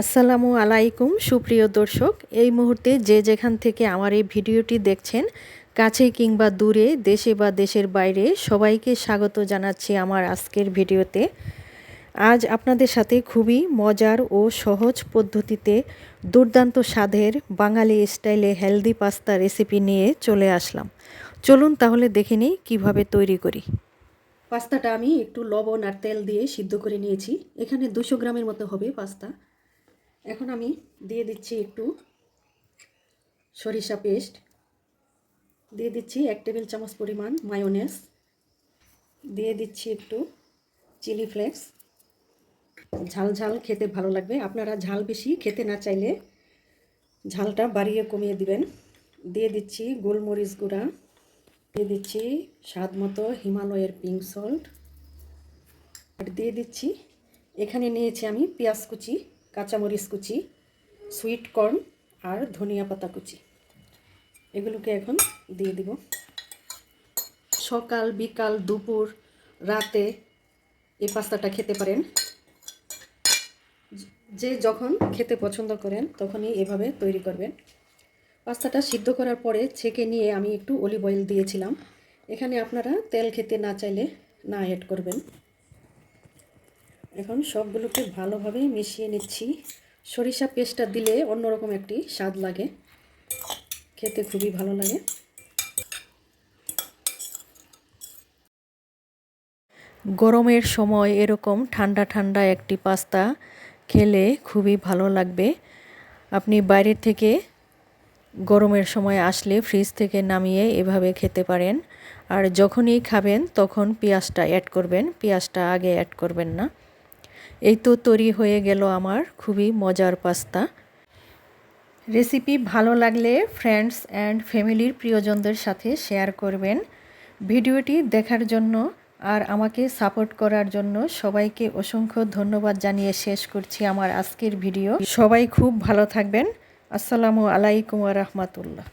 আসসালামু আলাইকুম, সুপ্রিয় দর্শক। এই মুহূর্তে যে যেখান থেকে আমার এই ভিডিওটি দেখছেন, কাছে কিংবা দূরে, দেশে বা দেশের বাইরে, সবাইকে স্বাগত জানাচ্ছি আমার আজকের ভিডিওতে। আজ আপনাদের সাথে খুবই মজার ও সহজ পদ্ধতিতে দুর্দান্ত স্বাদের বাঙালি স্টাইলে হেলদি পাস্তা রেসিপি নিয়ে চলে আসলাম। চলুন তাহলে দেখে নিই কীভাবে তৈরি করি। পাস্তাটা আমি একটু লবণ আর তেল দিয়ে সিদ্ধ করে নিয়েছি। এখানে দুশো গ্রামের মতো হবে পাস্তা। এখন আমি দিয়ে দিচ্ছি একটু সরিষা পেস্ট। দিয়ে দিচ্ছি এক টেবিল চামচ পরিমাণ মায়োনেস দিয়ে দিচ্ছি একটু চিলি ফ্লেক্স ঝাল ঝাল খেতে ভালো লাগবে। আপনারা ঝাল বেশি খেতে না চাইলে ঝালটা বাড়িয়ে কমিয়ে দিবেন। দিয়ে দিচ্ছি গোলমরিচ গুঁড়া। দিয়ে দিচ্ছি স্বাদ মতো হিমালয়ের পিঙ্ক সল্ট আর দিয়ে দিচ্ছি, এখানে নিয়েছি আমি পেঁয়াজ কুচি। কাঁচামরিচ কুচি সুইট কর্ন আর ধনিয়া পাতা কুচি। এগুলোকে এখন দিয়ে দিব। সকাল, বিকাল, দুপুর, রাতে এই পাস্তাটা খেতে পারেন। যে যখন খেতে পছন্দ করেন, তখনই এভাবে তৈরি করবেন। পাস্তাটা সিদ্ধ করার পরে ছেঁকে নিয়ে আমি একটু অলিভ অয়েল দিয়েছিলাম। এখানে আপনারা তেল খেতে না চাইলে না অ্যাড করবেন। এখন সবগুলোকে ভালোভাবে মিশিয়ে নিচ্ছি। সরিষা পেস্টটা দিলে অন্যরকম একটি স্বাদ লাগে। খেতে খুবই ভালো লাগে। গরমের সময় এরকম ঠান্ডা ঠান্ডা একটি পাস্তা খেলে খুবই ভালো লাগবে। আপনি বাইরে থেকে গরমের সময় আসলে ফ্রিজ থেকে নামিয়ে এভাবে খেতে পারেন। আর যখনই খাবেন তখন পেঁয়াজটা অ্যাড করবেন। পেঁয়াজটা আগে অ্যাড করবেন না। এই তো তৈরি হয়ে গেল আমার খুবই মজার পাস্তা। রেসিপি ভালো লাগলে ফ্রেন্ডস অ্যান্ড ফ্যামিলির প্রিয়জনদের সাথে শেয়ার করবেন। ভিডিওটি দেখার জন্য আর আমাকে সাপোর্ট করার জন্য সবাইকে অসংখ্য ধন্যবাদ জানিয়ে শেষ করছি আমার আজকের ভিডিও সবাই খুব ভালো থাকবেন। আসসালামু আলাইকুম রহমতুল্লাহ।